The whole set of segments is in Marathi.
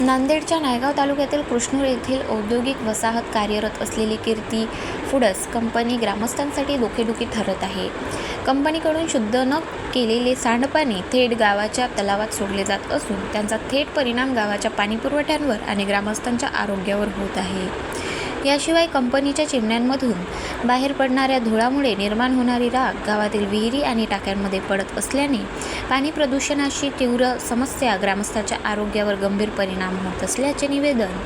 नांदेडच्या नायगाव तालुक्यातील कृष्णूर येथील औद्योगिक वसाहत कार्यरत असलेली कीर्ती फुडस कंपनी ग्रामस्थांसाठी डोकेदुखी ठरत आहे. कंपनीकडून शुद्ध न केलेले सांडपाणी थेट गावाच्या तलावात सोडले जात असून त्यांचा थेट परिणाम गावाच्या पाणीपुरवठ्यांवर आणि ग्रामस्थांच्या आरोग्यावर होत आहे. याशिवाय कंपनीच्या चिमण्यांमधून बाहेर पडणाऱ्या धुळामुळे निर्माण होणारी राग गावातील विहिरी आणि टाक्यांमध्ये पडत असल्याने पाणी प्रदूषणाची तीव्र समस्या ग्रामस्थाच्या आरोग्यावर गंभीर परिणाम होत असल्याचे निवेदन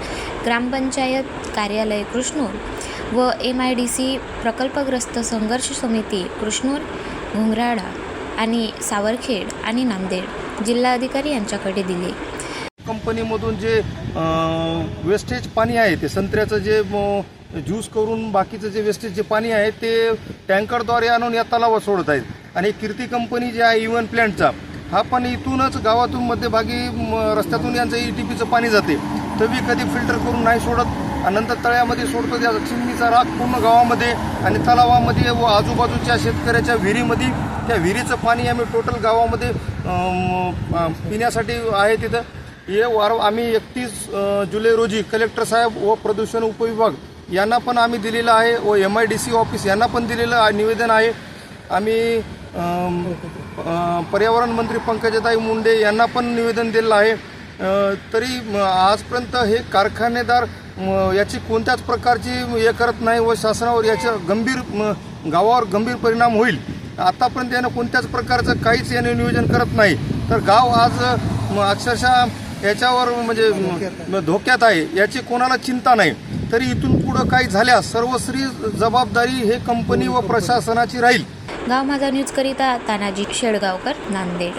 ग्रामपंचायत कार्यालय कृष्णूर व एम आय डी सी प्रकल्पग्रस्त संघर्ष समिती कृष्णूर घुंगराडा आणि सावरखेड आणि नांदेड जिल्हाधिकारी यांच्याकडे दिले. कंपनीमधून जे वेस्टेज पाणी आहे ते. संत्र्याचं जे ज्यूस करून बाकीचं जे वेस्टेज जे पाणी आहे ते टँकरद्वारे आणून या तलावात सोडत आहेत. आणि कीर्ती कंपनी जे आहे e इव्हन प्लॅन्टचा हा पण इथूनच गावातून मध्यभागी म, रस्त्यातून यांचं ई टी पीचं पाणी जाते. तरी कधी फिल्टर करून नाही सोडत. आणि नंतर तळ्यामध्ये सोडतो त्या चिमणीचा राग पूर्ण गावामध्ये आणि तलावामध्ये व आजूबाजूच्या शेतकऱ्याच्या विहिरीमध्ये. त्या विहिरीचं पाणी आम्ही टोटल गावामध्ये पिण्यासाठी आहे तिथं. हे वार आम्ही एकतीस जुलै रोजी कलेक्टर साहेब व प्रदूषण उपविभाग यांना पण आम्ही दिलेलं आहे व M I D C office यांना पण दिलेलं आहे- निवेदन आहे. आम्ही पर्यावरण मंत्री पंकजाताई मुंडे यांना पण निवेदन दिलेलं आहे. तरी आजपर्यंत हे कारखानेदार याची कोणत्याच प्रकारची हे करत नाही व शासनावर याचा गंभीर गावावर गंभीर परिणाम होईल. आतापर्यंत यानं कोणत्याच प्रकारचं काहीच याने नियोजन करत नाही. तर गाव आज अक्षरशः याच्यावर म्हणजे धोक्यात आहे याची कोणाला चिंता नाही. तरी इथून पुढं काही झाल्यास सर्वश्री जबाबदारी हे कंपनी व प्रशासनाची राहील. गाव माझा न्यूजकरिता तानाजी शेडगावकर नांदेड.